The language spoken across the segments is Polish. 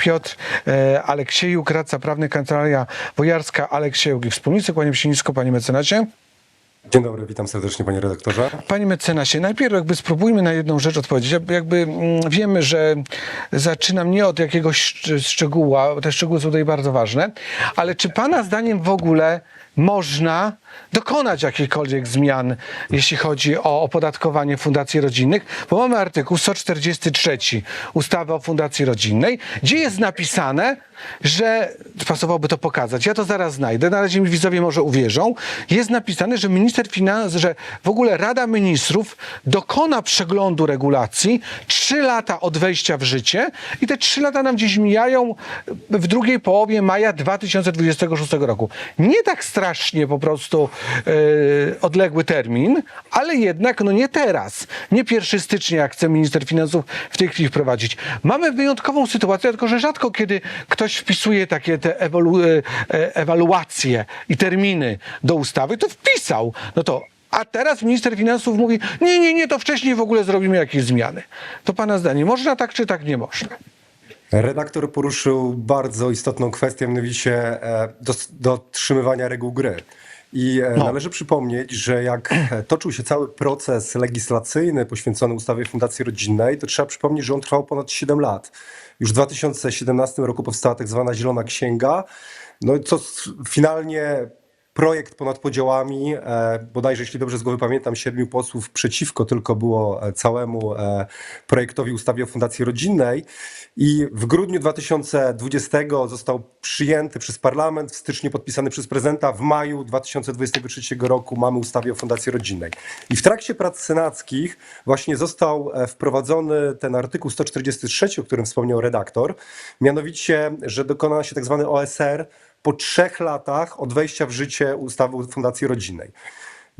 Piotr e, Aleksiejuk, radca prawny Kancelaria Wojarska Aleksiejuk i Wspólnicy. Kłaniam się nisko, panie mecenasie. Dzień dobry, witam serdecznie panie redaktorze. Panie mecenasie, najpierw jakby spróbujmy na jedną rzecz odpowiedzieć. Jakby- mm, wiemy, że zaczynam nie od jakiegoś szcz- szczegółu, a te szczegóły są tutaj bardzo ważne, ale czy pana zdaniem w ogóle można dokonać jakichkolwiek zmian, jeśli chodzi o opodatkowanie fundacji rodzinnych? Bo mamy artykuł 143 ustawy o fundacji rodzinnej, gdzie jest napisane, że pasowałoby to pokazać. Ja to zaraz znajdę. Na razie mi widzowie może uwierzą. Jest napisane, że minister finansów, że w ogóle Rada Ministrów dokona przeglądu regulacji trzy lata od wejścia w życie i te trzy lata nam gdzieś mijają w drugiej połowie maja 2026 roku. Nie tak strasznie po prostu e, odległy termin, ale jednak no nie teraz. Nie 1 stycznia, jak chce minister finansów w tej chwili wprowadzić. Mamy wyjątkową sytuację, tylko że rzadko kiedy ktoś wpisuje takie te ewolu, e, e, ewaluacje i terminy do ustawy, to wpisał. No to a teraz minister finansów mówi, nie, nie, nie, to wcześniej w ogóle zrobimy jakieś zmiany. To pana zdanie, można tak czy tak nie można? Redaktor poruszył bardzo istotną kwestię, mianowicie e, dotrzymywania reguł gry. I e, No. należy przypomnieć, że jak e, toczył się cały proces legislacyjny poświęcony ustawie Fundacji Rodzinnej, to trzeba przypomnieć, że on trwał ponad 7 lat. Już w 2017 roku powstała tak zwana Zielona Księga, no i co finalnie projekt ponad podziałami, e, bodajże jeśli dobrze z głowy pamiętam, siedmiu posłów przeciwko tylko było e, całemu e, projektowi ustawy o Fundacji Rodzinnej i w grudniu 2020 został przyjęty przez parlament, w styczniu podpisany przez prezydenta, w maju 2023 roku mamy ustawę o Fundacji Rodzinnej. I w trakcie prac senackich właśnie został wprowadzony ten artykuł 143, o którym wspomniał redaktor, mianowicie, że dokona się tak zwany OSR po trzech latach od wejścia w życie ustawy o Fundacji Rodzinnej.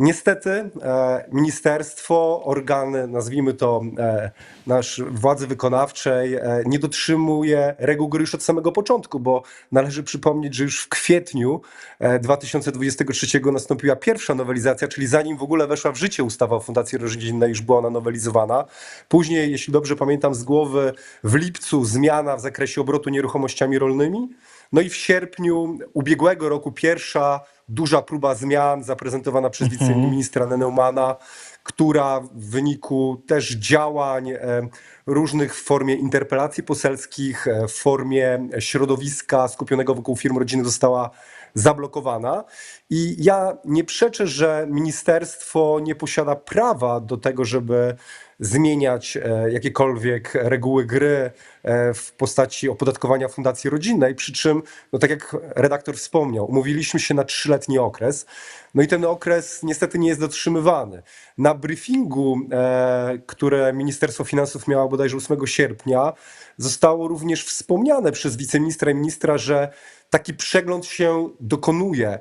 Niestety e, ministerstwo, organy, nazwijmy to e, nasz władzy wykonawczej, e, nie dotrzymuje reguł gry już od samego początku, bo należy przypomnieć, że już w kwietniu e, 2023 nastąpiła pierwsza nowelizacja, czyli zanim w ogóle weszła w życie ustawa o Fundacji Rodzinnej, już była ona nowelizowana. Później, jeśli dobrze pamiętam z głowy, w lipcu zmiana w zakresie obrotu nieruchomościami rolnymi. No i w sierpniu ubiegłego roku pierwsza duża próba zmian zaprezentowana przez wiceministra Neneumana, która w wyniku też działań e, różnych w formie interpelacji poselskich, e, w formie środowiska skupionego wokół firm rodziny została zablokowana. I ja nie przeczę, że ministerstwo nie posiada prawa do tego, żeby zmieniać e, jakiekolwiek reguły gry e, w postaci opodatkowania fundacji rodzinnej, przy czym, no tak jak redaktor wspomniał, umówiliśmy się na trzyletni okres, no i ten okres niestety nie jest dotrzymywany. Na briefingu, e, które Ministerstwo Finansów miało bodajże 8 sierpnia, zostało również wspomniane przez wiceministra i ministra, że taki przegląd się dokonuje.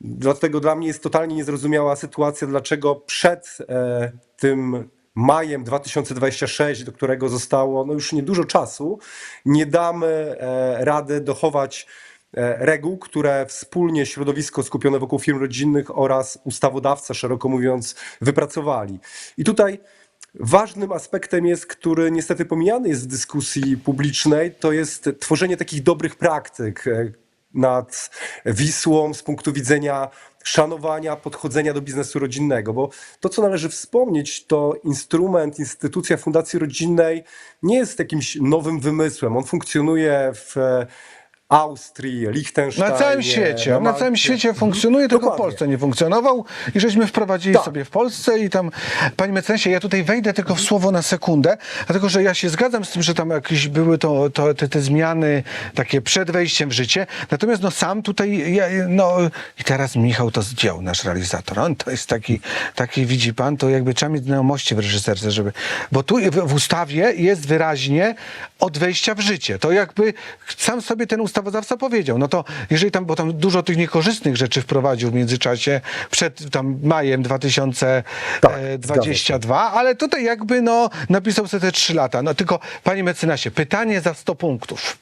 Dlatego dla mnie jest totalnie niezrozumiała sytuacja, dlaczego przed tym majem 2026, do którego zostało no już niedużo czasu, nie damy e, rady dochować e, reguł, które wspólnie środowisko skupione wokół firm rodzinnych oraz ustawodawca, szeroko mówiąc, wypracowali. I tutaj Ważnym aspektem jest, który niestety pomijany jest w dyskusji publicznej, to jest tworzenie takich dobrych praktyk e, nad Wisłą z punktu widzenia szanowania, podchodzenia do biznesu rodzinnego, bo to, co należy wspomnieć, to instrument, instytucja Fundacji Rodzinnej nie jest jakimś nowym wymysłem. On funkcjonuje w Austrii, Liechtensteinie. Na całym świecie. Na Malcie. całym świecie funkcjonuje, tylko w Dokładnie. Polsce nie funkcjonował i żeśmy wprowadzili Tak. sobie w Polsce i tam, panie mecenasie, ja tutaj wejdę tylko w słowo na sekundę, dlatego że ja się zgadzam z tym, że tam jakieś były to, to, te, te zmiany takie przed wejściem w życie, natomiast no sam tutaj, ja, no i teraz Michał to zdjął, nasz realizator, on to jest taki, taki widzi pan, to jakby trzeba mieć znajomości w reżyserce, żeby, bo tu w, w ustawie jest wyraźnie od wejścia w życie, to jakby sam sobie ten ustawodawca powiedział, no to jeżeli tam, bo tam dużo tych niekorzystnych rzeczy wprowadził w międzyczasie przed tam majem Tak, 2022, ale tutaj jakby no napisał sobie te trzy lata. No tylko, panie mecenasie, pytanie za 100 punktów.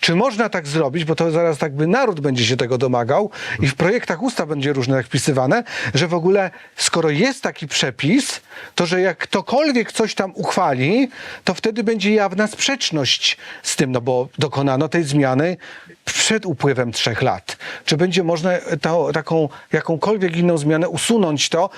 Czy można tak zrobić, bo to zaraz tak by naród będzie się tego domagał i w projektach ustaw będzie różne tak wpisywane, że w ogóle skoro jest taki przepis, to że jak ktokolwiek coś tam uchwali, to wtedy będzie jawna sprzeczność z tym, no bo dokonano tej zmiany przed upływem trzech lat. Czy będzie można to, taką jakąkolwiek inną zmianę usunąć to,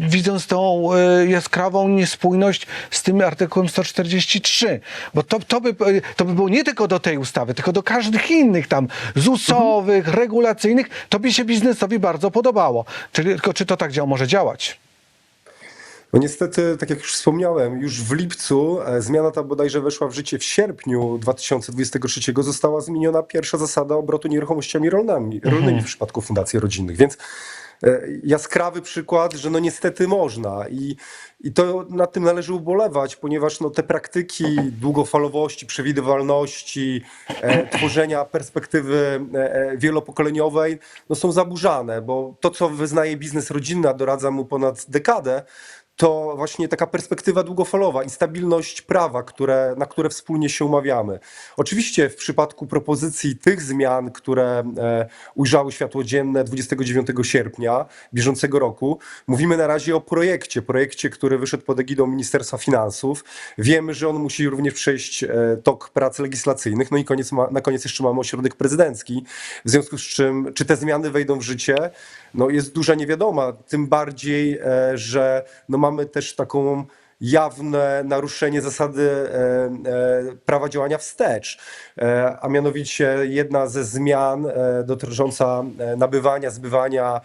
widząc tą e, jaskrawą niespójność z tym artykułem 143? Bo to, to, by, to by było nie tylko do tej ustawy, tylko do każdych innych tam ZUS-owych, regulacyjnych. To by się biznesowi bardzo podobało. Czyli, tylko czy to tak działa, może działać? No niestety, tak jak już wspomniałem, już w lipcu e, zmiana ta bodajże weszła w życie w sierpniu 2023 została zmieniona pierwsza zasada obrotu nieruchomościami rolnymi, rolnymi w przypadku fundacji rodzinnych. Więc jaskrawy przykład, że no niestety można i, i to nad tym należy ubolewać, ponieważ no te praktyki długofalowości, przewidywalności, e, tworzenia perspektywy e, e, wielopokoleniowej no są zaburzane, bo to co wyznaje biznes rodzinny, a doradza mu ponad dekadę, to właśnie taka perspektywa długofalowa i stabilność prawa, które, na które wspólnie się umawiamy. Oczywiście w przypadku propozycji tych zmian, które e, ujrzały światło dzienne 29 sierpnia bieżącego roku, mówimy na razie o projekcie, projekcie, który wyszedł pod egidą Ministerstwa Finansów. Wiemy, że on musi również przejść e, tok prac legislacyjnych, no i koniec ma, na koniec jeszcze mamy ośrodek prezydencki, w związku z czym, czy te zmiany wejdą w życie, no jest duża niewiadoma, tym bardziej, e, że no mamy też taką jawne naruszenie zasady e, e, prawa działania wstecz, e, a mianowicie jedna ze zmian dotycząca nabywania, zbywania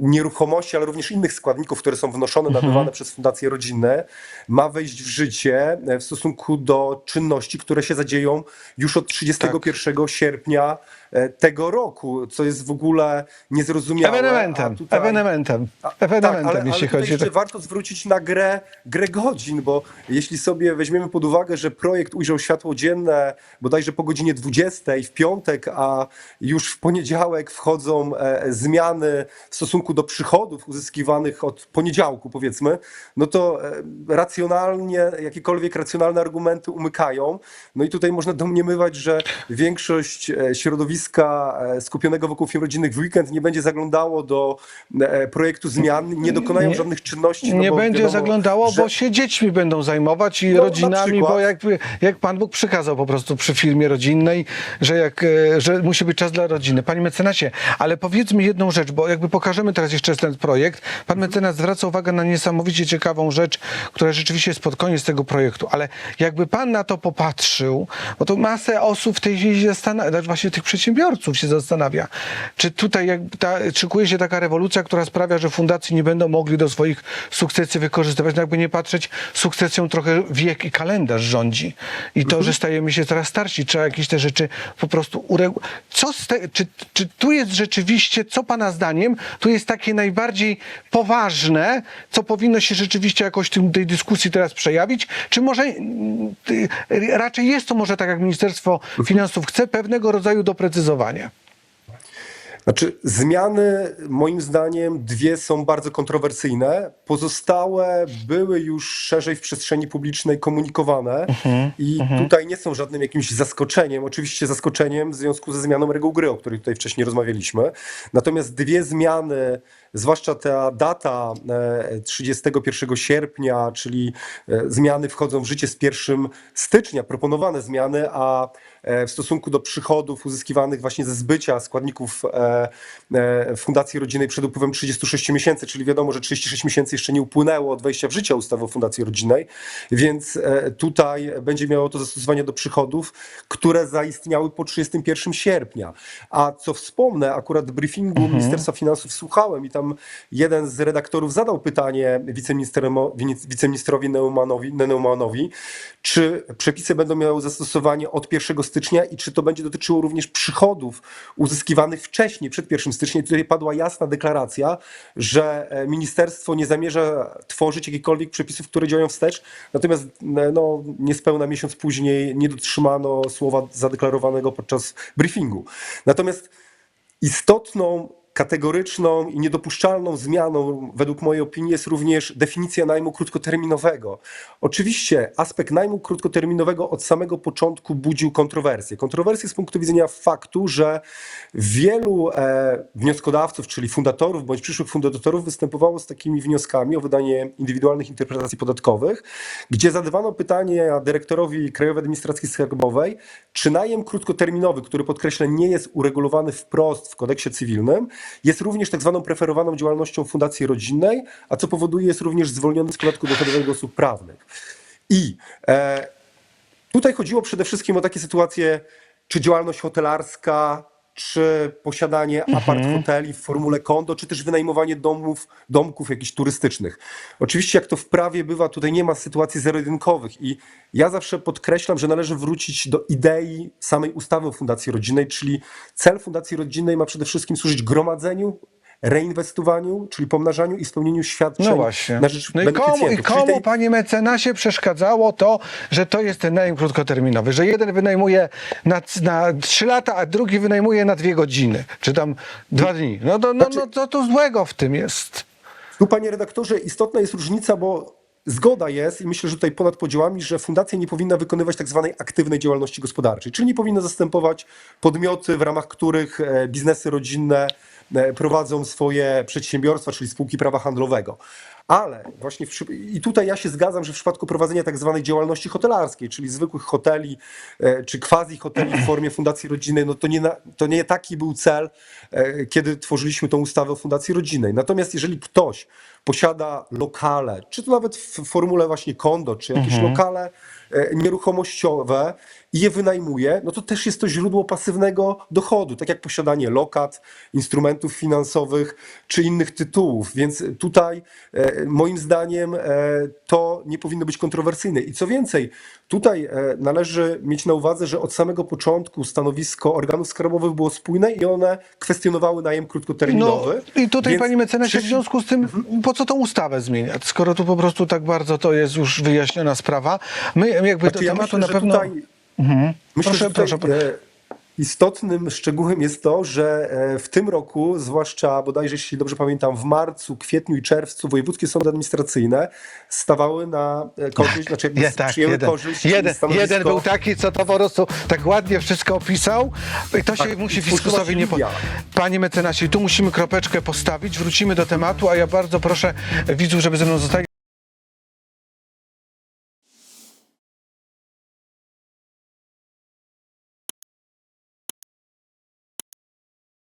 nieruchomości, ale również innych składników, które są wnoszone, nabywane przez fundacje rodzinne, ma wejść w życie w stosunku do czynności, które się zadzieją już od 31 sierpnia e, tego roku, co jest w ogóle niezrozumiałe. Ewenementem, tutaj- ewenementem, a- ewenementem, tak, ale, jeśli ale chodzi. jeszcze warto zwrócić na grę, grę godzin, bo jeśli sobie weźmiemy pod uwagę, że projekt ujrzał światło dzienne bodajże po godzinie 20 w piątek, a już w poniedziałek wchodzą e, zmiany w stosunku do przychodów uzyskiwanych od poniedziałku, powiedzmy, no to e, racjonalnie, jakiekolwiek racjonalne argumenty umykają. No i tutaj można domniemywać, że większość e, środowiska skupionego wokół firm rodzinnych w weekend nie będzie zaglądało do projektu zmian, nie dokonają Nie- żadnych czynności. no nie bo będzie wiadomo, zaglądało, że- bo się dziećmi będą zajmować i No, na rodzinami, bo jak, jak Pan Bóg przykazał po prostu przy filmie rodzinnej, że, jak, e, że musi być czas dla rodziny. Panie mecenasie, ale powiedzmy jedną rzecz, bo jakby pokażemy teraz jeszcze ten projekt. Pan mecenas zwraca uwagę na niesamowicie ciekawą rzecz, która rzeczywiście jest pod koniec tego projektu, ale jakby Pan na to popatrzył, bo to masę osób w tej chwili się zastanawia, właśnie tych przedsiębiorców się zastanawia, czy tutaj jak ta, szykuje się taka rewolucja, która sprawia, że fundacje nie będą mogli do swoich sukcesji wykorzystywać, no jakby nie patrzeć, sukcesją trochę wiek i kalendarz rządzi. I to, że stajemy się coraz starsi, trzeba jakieś te rzeczy po prostu uregulować. Co te, czy, czy tu jest rzeczywiście, co Pana zdaniem, tu jest takie najbardziej poważne, co powinno się rzeczywiście jakoś w tym, tej dyskusji teraz przejawić, czy może mm, raczej jest to może tak, jak Ministerstwo Finansów chce, pewnego rodzaju doprecyzowanie? Znaczy, zmiany moim zdaniem dwie są bardzo kontrowersyjne. Pozostałe były już szerzej w przestrzeni publicznej komunikowane i tutaj nie są żadnym jakimś zaskoczeniem. Oczywiście zaskoczeniem w związku ze zmianą reguł gry, o której tutaj wcześniej rozmawialiśmy. Natomiast dwie zmiany, zwłaszcza ta data e, 31 sierpnia, czyli e, zmiany wchodzą w życie z 1 stycznia, proponowane zmiany, a e, w stosunku do przychodów uzyskiwanych właśnie ze zbycia składników e, e, Fundacji Rodzinnej przed upływem 36 miesięcy, czyli wiadomo, że 36 miesięcy jeszcze nie upłynęło od wejścia w życie ustawy o Fundacji Rodzinnej, więc e, tutaj będzie miało to zastosowanie do przychodów, które zaistniały po 31 sierpnia. A co wspomnę, akurat briefingu Ministerstwa Finansów słuchałem i tam jeden z redaktorów zadał pytanie wiceministrowi Neumanowi, Neumanowi, czy przepisy będą miały zastosowanie od 1 stycznia i czy to będzie dotyczyło również przychodów uzyskiwanych wcześniej, przed 1 stycznia. Tutaj padła jasna deklaracja, że e, ministerstwo nie zamierza tworzyć jakichkolwiek przepisów, które działają wstecz. Natomiast e, no, niespełna miesiąc później nie dotrzymano słowa zadeklarowanego podczas briefingu. Natomiast istotną kategoryczną i niedopuszczalną zmianą, według mojej opinii, jest również definicja najmu krótkoterminowego. Oczywiście aspekt najmu krótkoterminowego od samego początku budził kontrowersje. Kontrowersje z punktu widzenia faktu, że wielu e, wnioskodawców, czyli fundatorów bądź przyszłych fundatorów, występowało z takimi wnioskami o wydanie indywidualnych interpretacji podatkowych, gdzie zadawano pytanie dyrektorowi Krajowej Administracji Skarbowej, czy najem krótkoterminowy, który podkreślę nie jest uregulowany wprost w kodeksie cywilnym, jest również tak zwaną preferowaną działalnością fundacji rodzinnej, a co powoduje jest również zwolniony z podatku dochodowego osób prawnych. I e, Tutaj chodziło przede wszystkim o takie sytuacje, czy działalność hotelarska, czy posiadanie apart hoteli w formule kondo, czy też wynajmowanie domów, domków jakichś turystycznych. Oczywiście, jak to w prawie bywa, tutaj nie ma sytuacji zero-jedynkowych i ja zawsze podkreślam, że należy wrócić do idei samej ustawy o Fundacji Rodzinnej, czyli cel Fundacji Rodzinnej ma przede wszystkim służyć gromadzeniu, reinwestowaniu, czyli pomnażaniu i spełnieniu świadczeń No właśnie. na rzecz No i komu, i komu tej- panie mecenasie, przeszkadzało to, że to jest ten najem krótkoterminowy, że jeden wynajmuje na, na 3 lata, a drugi wynajmuje na dwie godziny, czy tam dwa dni. No to, no, Znaczy- no, to, to złego w tym jest. Tu, panie redaktorze, istotna jest różnica, bo zgoda jest i myślę, że tutaj ponad podziałami, że fundacja nie powinna wykonywać tak zwanej aktywnej działalności gospodarczej, czyli nie powinna zastępować podmioty, w ramach których e, biznesy rodzinne prowadzą swoje przedsiębiorstwa, czyli spółki prawa handlowego. Ale właśnie w, i tutaj ja się zgadzam, że w przypadku prowadzenia tak zwanej działalności hotelarskiej, czyli zwykłych hoteli e, czy quasi hoteli w formie fundacji rodzinnej, no to nie, to nie taki był cel, e, kiedy tworzyliśmy tą ustawę o fundacji rodzinnej. Natomiast jeżeli ktoś posiada lokale, czy to nawet w formule właśnie kondo, czy jakieś lokale e, nieruchomościowe i je wynajmuje, no to też jest to źródło pasywnego dochodu, tak jak posiadanie lokat, instrumentów finansowych czy innych tytułów. Więc tutaj e, moim zdaniem e, to nie powinno być kontrowersyjne. I co więcej, tutaj e, należy mieć na uwadze, że od samego początku stanowisko organów skarbowych było spójne i one kwestionowały najem No krótkoterminowy. i tutaj, Więc panie mecenasie, w związku z tym, po co tą ustawę zmieniać, skoro tu po prostu tak bardzo to jest już wyjaśniona sprawa. My jakby Znaczy, do ja tematu myślę, na pewno... Tutaj, myślę, Proszę, że tutaj, proszę. e, Istotnym szczegółem jest to, że e, w tym roku, zwłaszcza bodajże, jeśli dobrze pamiętam, w marcu, kwietniu i czerwcu wojewódzkie sądy administracyjne stawały na e, korzyść, znaczy jakby Nie, tak, przyjęły jeden, korzyść. jeden, jeden był taki, co to po prostu tak ładnie wszystko opisał i to się Tak, musi i twórzyła fiskusowi się nie... Po... linia. Panie mecenasie, tu musimy kropeczkę postawić, wrócimy do tematu, a ja bardzo proszę widzów, żeby ze mną zostali.